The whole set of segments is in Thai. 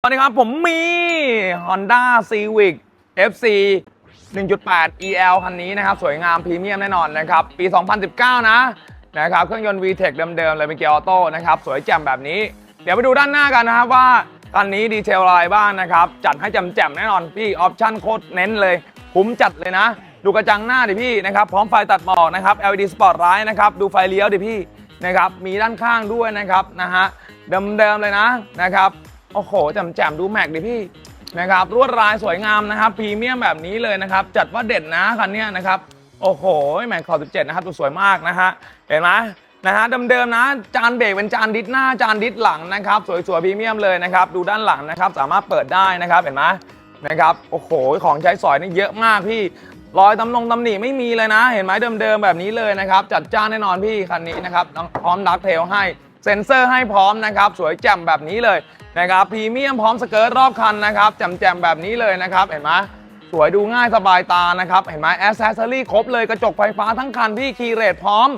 สวัสดีครับ ผมมี Honda Civic FC 1.8 EL คันนี้นะครับ สวยงามพรีเมียมแน่นอนนะครับ ปี 2019 นะนะครับ เครื่องยนต์ VTEC เดิมๆ เลยเป็นเกียร์ออโต้นะครับ สวยแจ่มแบบนี้ เดี๋ยวไปดูด้านหน้ากันนะครับว่าคันนี้ดีเทลอะไรบ้างนะครับ จัดให้แจ่มๆ แน่นอน พี่ออปชั่นโคตรเน้นเลย คุ้มจัดเลยนะ ดูกระจังหน้าดิพี่นะครับ พร้อมไฟตัดหมอกนะครับ LED Spotlight นะครับ ดูไฟเลี้ยวดิพี่นะครับ มีด้านข้างด้วยนะครับนะฮะ เดิมๆ เลยนะนะครับ โอ้โหแจ่มๆดูแม็กดิพี่นะครับรวดลายสวยงามนะครับพรีเมียมแบบนี้เลยนะครับ จัดว่าเด่นนะคันนี้นะครับโอ้โหแม็กขอ17 นะครับตัวสวยมากนะฮะเห็นไหมนะฮะเดิมๆนะ จานเบรกเป็นจานดิสหน้าจานดิสหลังนะครับสวยๆพรีเมียมเลยนะครับ ดูด้านหลังนะครับ สามารถเปิดได้นะครับเห็นไหมนะครับโอ้โหของใช้สอยนี่เยอะมากพี่รอยตำลงตำหนิไม่มีเลยนะ เห็นไหมเดิมๆแบบนี้เลยนะครับ จัดจ้านแน่นอนพี่คันนี้นะครับพร้อมดักเทลให้ ซ็นเซอร์ให้พร้อมนะครับสวยแจ่มแบบนี้เลยนะครับพรีเมียมพร้อมสเกิร์ตรอบคันนะครับแจ่มๆแบบนี้เลยนะครับเห็นไหมสวยดูง่ายสบายตานะครับเห็นไหมแอสเซสซอรี่ครบเลยกระจกไฟฟ้าทั้งคันพี่คีเรทพร้อม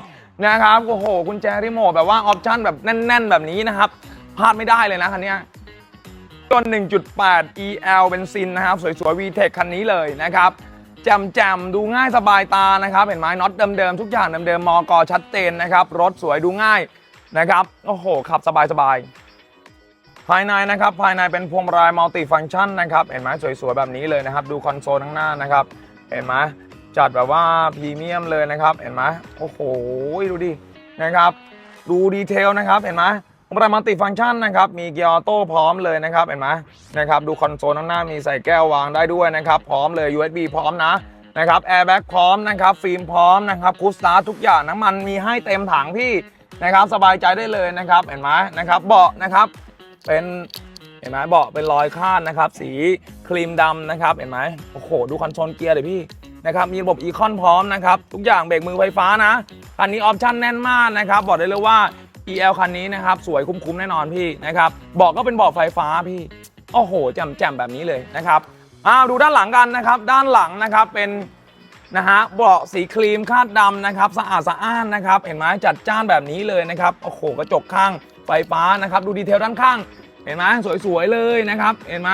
นะครับโอ้โหกุญแจรีโมทแบบว่าออปชั่นแบบแน่น ๆ แบบนี้นะครับพลาดไม่ได้เลยนะคันนี้ยจน1.8 EL เบนซินนะครับ สวยๆ VTEC คันนี้เลยนะครับแจ่มๆดูง่ายสบายตานะครับ เห็นไหมน็อตเดิมๆ ทุกอย่างเดิมๆมอกชัดเจนนะครับ รถสวยดูง่าย นะครับ โอ้โห ขับสบายสบายๆ ภายในนะครับ ภายในเป็นพวงมาลัยมัลติฟัง c t ชันนะครับ เห็นไหมสวยๆ แบบนี้เลยนะครับ ดูคอนโซลข้างหน้านะครับ เห็นไหมจัดแบบว่าพรีเมียมเลยนะครับ เห็นไหมโอ้โห ดูดิ นะครับ ดูดีเทลนะครับ เห็นไหมพวงมาลัยมัลติฟัง c t ชันนะครับ มีเกียร์ออโต้พร้อมเลยนะครับ เห็นไหมนะครับ ดูคอนโซลข้างหน้ามีใส่แก้ววางได้ด้วยนะครับ พร้อมเลย USB พร้อมนะนะครับแอร์แบ็กพร้อมนะครับ ฟิล์มพร้อมนะครับคูสตาร์ทุกอย่างน้ำมันมีให้เต็มถังพี่ นะครับสบายใจได้เลยนะครับเห็นไหมนะครับเบาะนะครับเป็นเห็นไหมเบาะเป็นรอยคาดนะครับ สีครีมดำนะครับเห็นไหมโอ้โหดูคอนโซลเกียร์เลยพี่นะครับมีระบบอีคอนพร้อมนะครับทุกอย่างเบรกมือไฟฟ้านะคันนี้ออปชั่นแน่นมากนะครับบอกได้เลยว่า EL คันนี้นะครับสวยคุ้มๆแน่นอนพี่นะครับเบาะก็เป็นเบาะไฟฟ้าพี่โอ้โหแจ่มๆแบบนี้เลยนะครับอ้าวดูด้านหลังกันนะครับ ด้านหลังนะครับเป็น นะฮะเบาะสีครีมคาดดำนะครับสะอาดสะอ้านนะครับเห็นไหมจัดจ้านแบบนี้เลยนะครับโอ้โหกระจกข้างไฟฟ้านะครับดูดีเทลด้านข้าง เห็นไหมสวยๆเลยนะครับเห็นไหม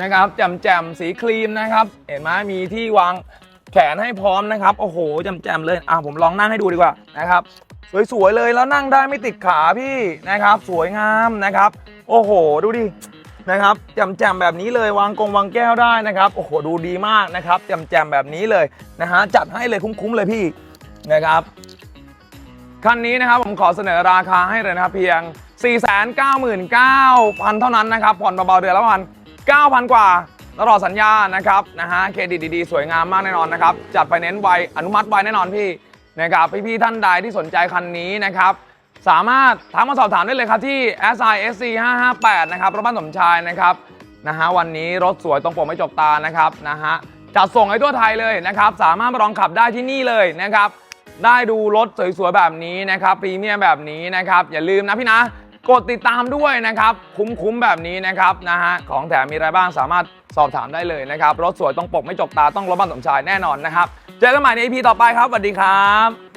นะครับแจ่มๆสีครีมนะครับเห็นไหมมีที่วางแขนให้พร้อมนะครับโอ้โหแจ่มๆเลยอะผมลองนั่งให้ดูดีกว่านะครับสวยๆเลยแล้วนั่งได้ไม่ติดขาพี่นะครับ สวยงามนะครับ โอ้โห ดูดิ นะครับแจ่มๆแบบนี้เลยวางกงวางแก้วได้นะครับโอ้โหดูดีมากนะครับแจ่มๆแบบนี้เลยนะฮะจัดให้เลยคุ้มๆเลยพี่นะครับคันนี้นะครับผมขอเสนอราคาให้เลยนะครับเพียง 499,000 เท่านั้นนะครับผ่อนเบาๆเดือนละพัน9,000 กว่าตลอดสัญญานะครับนะฮะเครดิตดีๆ สวยงามมากแน่นอนนะครับจัดไฟแนนซ์ไวอนุมัติไวแน่นอนพี่นะครับพี่ๆท่านใดที่สนใจคันนี้นะครับ สามารถทักมาสอบถามได้เลยครับที่ SISC 558นะครับรถบ้านสมชายนะครับนะฮะวันนี้รถสวยตรงปกไม่จกตานะครับนะฮะจัดส่งให้ทั่วไทยเลยนะครับ สามารถมาลองขับได้ที่นี่เลยนะครับ ได้ดูรถสวยๆแบบนี้นะครับพรีเมียมแบบนี้นะครับ อย่าลืมนะพี่นะ กดติดตามด้วยนะครับ คุ้มๆแบบนี้นะครับนะฮะของแถมมีอะไรบ้างสามารถสอบถามได้เลยนะครับ รถสวยตรงปกไม่จกตาต้องรถบ้านสมชายแน่นอนนะครับ เจอกันใหม่ใน EP ต่อไปครับสวัสดีครับ